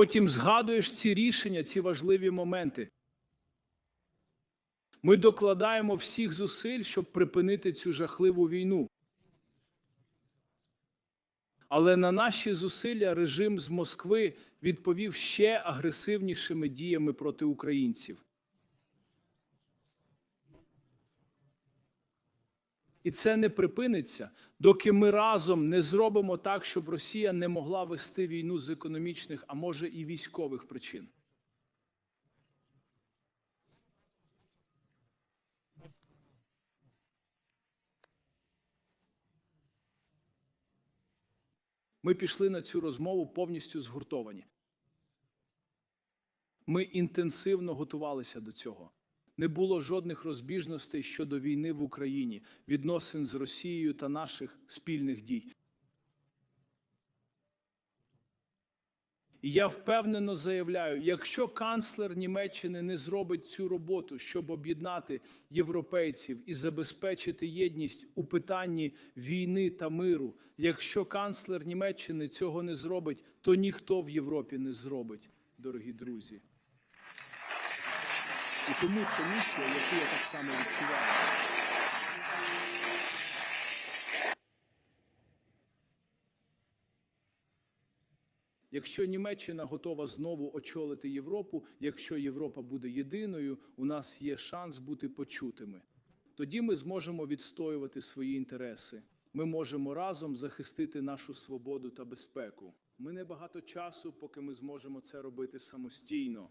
Потім згадуєш ці рішення, ці важливі моменти. Ми докладаємо всіх зусиль, щоб припинити цю жахливу війну. Але на наші зусилля режим з Москви відповів ще агресивнішими діями проти українців. І це не припиниться, доки ми разом не зробимо так, щоб Росія не могла вести війну з економічних, а може і військових причин. Ми пішли на цю розмову повністю згуртовані. Ми інтенсивно готувалися до цього. Не було жодних розбіжностей щодо війни в Україні, відносин з Росією та наших спільних дій. І я впевнено заявляю: якщо канцлер Німеччини не зробить цю роботу, щоб об'єднати європейців і забезпечити єдність у питанні війни та миру, якщо канцлер Німеччини цього не зробить, то ніхто в Європі не зробить, дорогі друзі. І тому це місія, яку я так само відчуваю. Якщо Німеччина готова знову очолити Європу, якщо Європа буде єдиною, у нас є шанс бути почутими. Тоді ми зможемо відстоювати свої інтереси. Ми можемо разом захистити нашу свободу та безпеку. Ми не багато часу, поки ми зможемо це робити самостійно.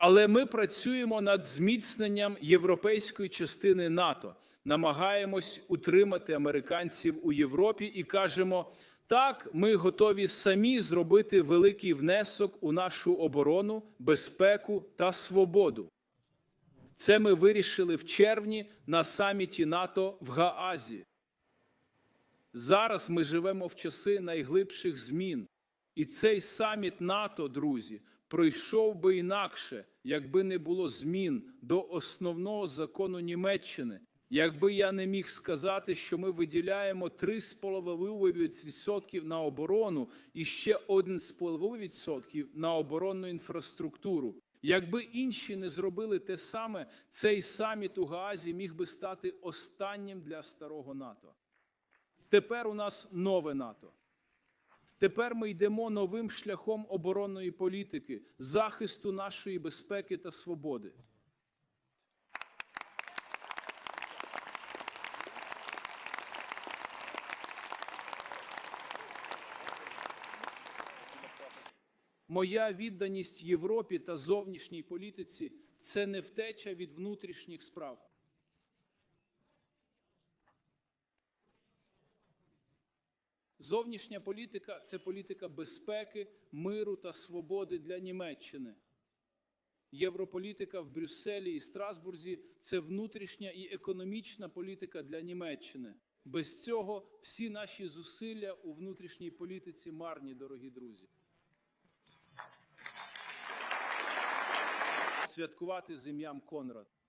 Але ми працюємо над зміцненням європейської частини НАТО, намагаємось утримати американців у Європі і кажемо: так, ми готові самі зробити великий внесок у нашу оборону, безпеку та свободу. Це ми вирішили в червні на саміті НАТО в Гаазі. Зараз ми живемо в часи найглибших змін. І цей саміт НАТО, друзі, пройшов би інакше, якби не було змін до основного закону Німеччини. Якби я не міг сказати, що ми виділяємо 3,5% на оборону і ще 1,5% на оборонну інфраструктуру. Якби інші не зробили те саме, цей саміт у Гаазі міг би стати останнім для старого НАТО. Тепер у нас нове НАТО. Тепер ми йдемо новим шляхом оборонної політики, захисту нашої безпеки та свободи. Моя відданість Європі та зовнішній політиці це не втеча від внутрішніх справ. Зовнішня політика це політика безпеки, миру та свободи для Німеччини. Європолітика в Брюсселі і Страсбурзі це внутрішня і економічна політика для Німеччини. Без цього всі наші зусилля у внутрішній політиці марні, дорогі друзі. Святкувати з ім'ям Конрад.